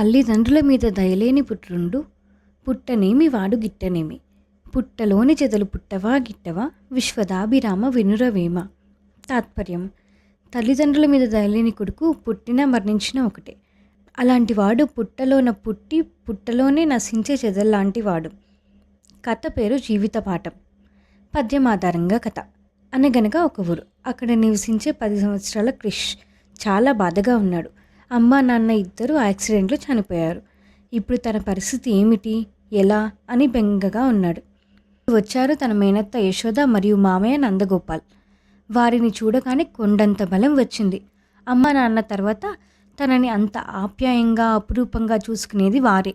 తల్లిదండ్రుల మీద దయలేని పుట్రుండు. పుట్టనేమి వాడు గిట్టనేమి. పుట్టలోని చెదలు పుట్టవా గిట్టవా? విశ్వదాభిరామ వినురవేమ. తాత్పర్యం. తల్లిదండ్రుల మీద దయలేని కొడుకు పుట్టిన మరణించిన ఒకటే. అలాంటి వాడు పుట్టలోన పుట్టి పుట్టలోనే నశించే చెదల్లాంటి వాడు. కథ పేరు జీవిత పాఠం పద్యం ఆధారంగా కథ. అనగనగా ఒక ఊరు. అక్కడ నివసించే పది సంవత్సరాల క్రిష్. చాలా బాధగా ఉన్నాడు. అమ్మ నాన్న ఇద్దరు యాక్సిడెంట్లో చనిపోయారు. ఇప్పుడు తన పరిస్థితి ఏమిటి? ఎలా? అని బెంగగా ఉన్నాడు. వచ్చారు తన మేనత్త యశోద మరియు మామయ్య నందగోపాల్. వారిని చూడగానే కొండంత బలం వచ్చింది. అమ్మ నాన్న తర్వాత తనని అంత ఆప్యాయంగా అపురూపంగా చూసుకునేది వారే.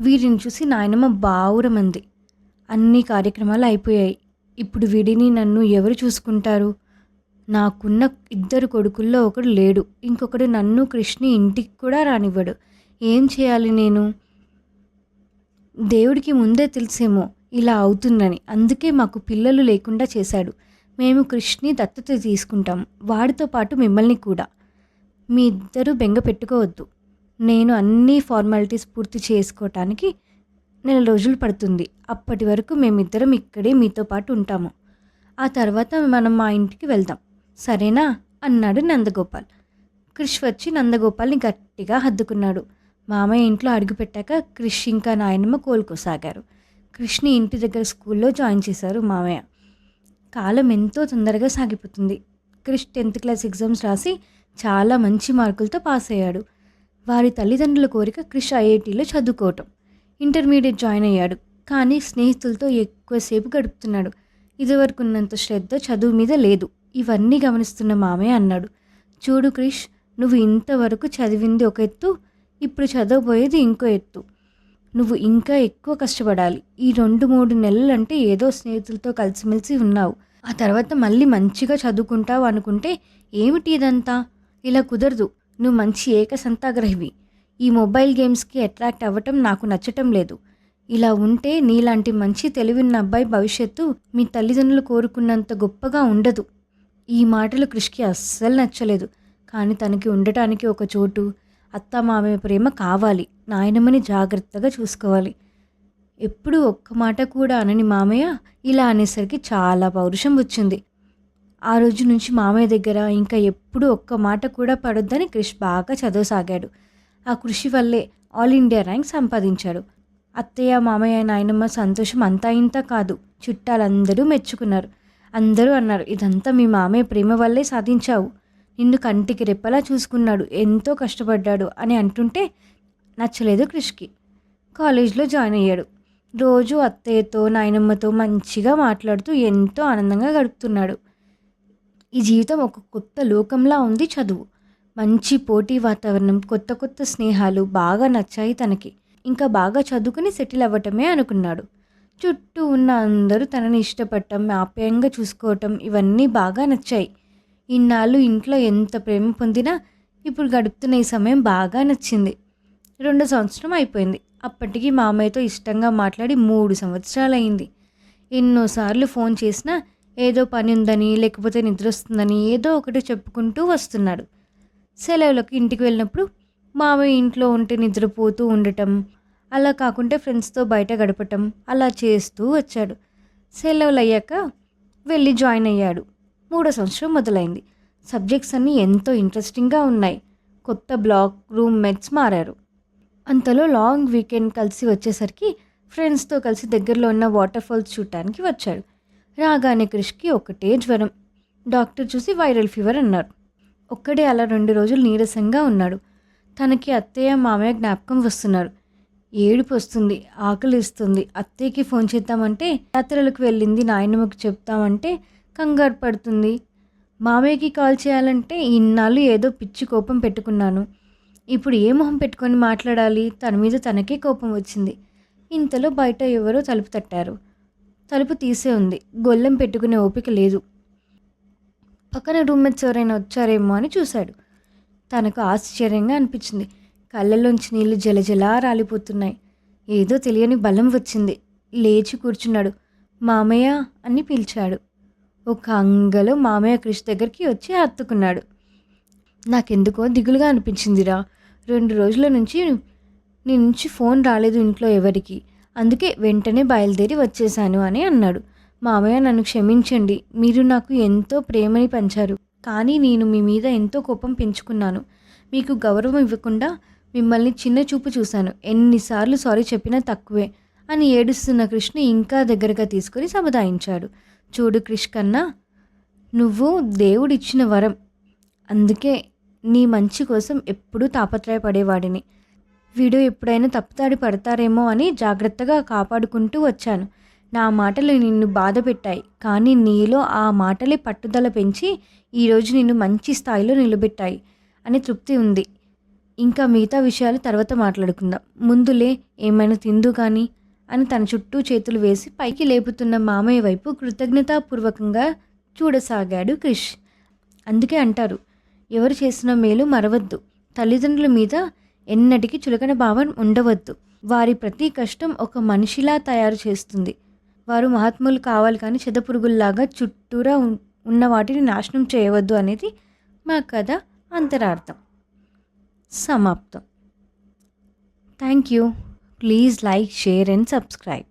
వీరిని చూసి నాయనమ్మ బావురమంది. అన్ని కార్యక్రమాలు అయిపోయాయి. ఇప్పుడు వీడిని నన్ను ఎవరు చూసుకుంటారు? నాకున్న ఇద్దరు కొడుకుల్లో ఒకడు లేడు. ఇంకొకడు నన్ను కృష్ణి ఇంటికి కూడా రానివ్వడు. ఏం చేయాలి నేను? దేవుడికి ముందే తెలిసేమో ఇలా అవుతుందని. అందుకే మాకు పిల్లలు లేకుండా చేశాడు. మేము కృష్ణి దత్తత తీసుకుంటాం. వాడితో పాటు మిమ్మల్ని కూడా. మీ ఇద్దరు బెంగ పెట్టుకోవద్దు. నేను అన్ని ఫార్మాలిటీస్ పూర్తి చేసుకోవటానికి నెల రోజులు పడుతుంది. అప్పటి వరకు మేమిద్దరం ఇక్కడే మీతో పాటు ఉంటాము. ఆ తర్వాత మనం మా ఇంటికి వెళ్దాం. సరేనా? అన్నాడు నందగోపాల్. క్రిష్ వచ్చి నందగోపాల్ని గట్టిగా హద్దుకున్నాడు. మామయ్య ఇంట్లో అడుగుపెట్టాక క్రిష్ ఇంకా నాయనమ్మ కోలుకోసాగారు. క్రిష్ని ఇంటి దగ్గర స్కూల్లో జాయిన్ చేశారు మామయ్య. కాలం ఎంతో తొందరగా సాగిపోతుంది. క్రిష్ టెన్త్ క్లాస్ ఎగ్జామ్స్ రాసి చాలా మంచి మార్కులతో పాస్ అయ్యాడు. వారి తల్లిదండ్రుల కోరిక క్రిష్ ఐఐటీలో చదువుకోవటం. ఇంటర్మీడియట్ జాయిన్ అయ్యాడు. కానీ స్నేహితులతో ఎక్కువసేపు గడుపుతున్నాడు. ఇదివరకు ఉన్నంత శ్రద్ధ చదువు మీద లేదు. ఇవన్నీ గమనిస్తున్న మామయ్య అన్నాడు. చూడు క్రిష్ నువ్వు ఇంతవరకు చదివింది ఒక ఎత్తు ఇప్పుడు చదవబోయేది ఇంకో ఎత్తు. నువ్వు ఇంకా ఎక్కువ కష్టపడాలి. ఈ రెండు మూడు నెలలు అంటే ఏదో స్నేహితులతో కలిసిమెలిసి ఉన్నావు. ఆ తర్వాత మళ్ళీ మంచిగా చదువుకుంటావు అనుకుంటే ఏమిటి ఇదంతా? ఇలా కుదరదు. నువ్వు మంచి ఏకసంతాగ్రహివి. ఈ మొబైల్ గేమ్స్కి అట్రాక్ట్ అవ్వటం నాకు నచ్చటం లేదు. ఇలా ఉంటే నీలాంటి మంచి తెలివిన్న అబ్బాయి భవిష్యత్తు మీ తల్లిదండ్రులు కోరుకున్నంత గొప్పగా ఉండదు. ఈ మాటలు కృష్కి అస్సలు నచ్చలేదు. కానీ తనకి ఉండటానికి ఒక చోటు అత్త మామయ్య ప్రేమ కావాలి. నాయనమ్మని జాగ్రత్తగా చూసుకోవాలి. ఎప్పుడు ఒక్క మాట కూడా అనని మామయ్య ఇలా అనేసరికి చాలా పౌరుషం వచ్చింది. ఆ రోజు నుంచి మామయ్య దగ్గర ఇంకా ఎప్పుడు ఒక్క మాట కూడా పడొద్దని క్రిష్ బాగా చదవసాగాడు. ఆ కృషి వల్లే ఆల్ ఇండియా ర్యాంక్ సంపాదించాడు. అత్తయ్య మామయ్య నాయనమ్మ సంతోషం అంతా ఇంత కాదు. చుట్టాలందరూ మెచ్చుకున్నారు. అందరూ అన్నారు ఇదంతా మీ మామయ్య ప్రేమ వల్లే సాధించావు. నిన్ను కంటికి రెప్పలా చూసుకున్నాడు. ఎంతో కష్టపడ్డాడు అని అంటుంటే నచ్చలేదు క్రిష్కి. కాలేజ్లో జాయిన్ అయ్యాడు. రోజు అత్తయ్యతో నాయనమ్మతో మంచిగా మాట్లాడుతూ ఎంతో ఆనందంగా గడుపుతున్నాడు. ఈ జీవితం ఒక కొత్త లోకంలా ఉంది చదువు. మంచి పోటీ వాతావరణం కొత్త కొత్త స్నేహాలు బాగా నచ్చాయి తనకి. ఇంకా బాగా చదువుకుని సెటిల్ అవ్వటమే అనుకున్నాడు. చుట్టూ ఉన్న అందరూ తనని ఇష్టపడటం ఆప్యాయంగా చూసుకోవటం ఇవన్నీ బాగా నచ్చాయి. ఇన్నాళ్ళు ఇంట్లో ఎంత ప్రేమ పొందినా ఇప్పుడు గడుపుతున్న ఈ సమయం బాగా నచ్చింది. రెండు సంవత్సరం అయిపోయింది. అప్పటికి మామయ్యతో ఇష్టంగా మాట్లాడి మూడు సంవత్సరాలు అయింది ఎన్నోసార్లు ఫోన్ చేసినా ఏదో పని ఉందని లేకపోతే నిద్ర వస్తుందని ఏదో ఒకటి చెప్పుకుంటూ వస్తున్నాడు. సెలవులకు ఇంటికి వెళ్ళినప్పుడు మామయ్య ఇంట్లో ఉంటే నిద్రపోతూ ఉండటం అలా కాకుంటే ఫ్రెండ్స్తో బయట గడపటం అలా చేస్తూ వచ్చాడు. సెలవులు అయ్యాక వెళ్ళి జాయిన్ అయ్యాడు. మూడో సంవత్సరం మొదలైంది. సబ్జెక్ట్స్ అన్నీ ఎంతో ఇంట్రెస్టింగ్గా ఉన్నాయి. కొత్త బ్లాక్ రూమ్ మెట్స్ మారారు. అంతలో లాంగ్ వీకెండ్ కలిసి వచ్చేసరికి ఫ్రెండ్స్తో కలిసి దగ్గరలో ఉన్న వాటర్ ఫాల్స్ చూడటానికి వచ్చాడు. రాగానే క్రిష్కి ఒకటే జ్వరం. డాక్టర్ చూసి వైరల్ ఫీవర్ అన్నారు. ఒక్కడే అలా రెండు రోజులు నీరసంగా ఉన్నాడు. తనకి అత్తయ్య మామయ్య జ్ఞాపకం వస్తున్నారు. ఏడుపు వస్తుంది ఆకలిస్తుంది. అత్తయ్యకి ఫోన్ చేద్దామంటే యాత్రలకు వెళ్ళింది నాయనమ్మకి చెప్తామంటే కంగారు పడుతుంది. మామయ్యకి కాల్ చేయాలంటే ఇన్నాళ్ళు ఏదో పిచ్చి కోపం పెట్టుకున్నాను. ఇప్పుడు ఏ మొహం పెట్టుకొని మాట్లాడాలి? తన మీద తనకే కోపం వచ్చింది. ఇంతలో బయట ఎవరో తలుపు తట్టారు. తలుపు తీసే ఉంది. గొల్లెం పెట్టుకునే ఓపిక లేదు. పక్కన రూమ్మేట్స్ ఎవరైనా వచ్చారేమో అని చూశాడు. తనకు ఆశ్చర్యంగా అనిపించింది. కళ్ళల్లోంచి నీళ్ళు జలజలా రాలిపోతున్నాయి. ఏదో తెలియని బలం వచ్చింది. లేచి కూర్చున్నాడు. మామయ్య అని పిలిచాడు. ఒక అంగలో మామయ్య క్రిష్ దగ్గరికి వచ్చి హత్తుకున్నాడు. నాకెందుకో దిగులుగా అనిపించిందిరా. రెండు రోజుల నుంచి నీ నుంచి ఫోన్ రాలేదు ఇంట్లో ఎవరికి. అందుకే వెంటనే బయలుదేరి వచ్చేసాను అని అన్నాడు. మామయ్య నన్ను క్షమించండి. మీరు నాకు ఎంతో ప్రేమని పంచారు. కానీ నేను మీ మీద ఎంతో కోపం పెంచుకున్నాను. మీకు గౌరవం ఇవ్వకుండా మిమ్మల్ని చిన్న చూపు చూశాను. ఎన్నిసార్లు సారీ చెప్పినా తక్కువే అని ఏడుస్తున్న కృష్ణ ఇంకా దగ్గరగా తీసుకొని సముదాయించాడు. చూడు క్రిష్ కన్నా నువ్వు దేవుడిచ్చిన వరం. అందుకే నీ మంచి కోసం ఎప్పుడూ తాపత్రయపడేవాడిని. వీడు ఎప్పుడైనా తప్పుతాడి పడతారేమో అని జాగ్రత్తగా కాపాడుకుంటూ వచ్చాను. నా మాటలు నిన్ను బాధ పెట్టాయి కానీ నీలో ఆ మాటలే పట్టుదల పెంచి ఈరోజు నిన్ను మంచి స్థాయిలో నిలబెట్టాయి అని తృప్తి ఉంది. ఇంకా మిగతా విషయాలు తర్వాత మాట్లాడుకుందాం. ముందులే ఏమైనా తిందు కానీ అని తన చుట్టూ చేతులు వేసి పైకి లేపుతున్న మామయ్య వైపు కృతజ్ఞతాపూర్వకంగా చూడసాగాడు క్రిష్. అందుకే అంటారు ఎవరు చేసిన మేలు మరవద్దు. తల్లిదండ్రుల మీద ఎన్నటికీ చులకన భావం ఉండవద్దు. వారి ప్రతి కష్టం ఒక మనిషిలా తయారు చేస్తుంది. వారు మహాత్ములు కావాలి కానీ చెదపురుగుల్లాగా చుట్టూరా ఉన్న వాటిని నాశనం చేయవద్దు అనేది మా కథ అంతరార్థం. സമാപ്തം thank you please like share and subscribe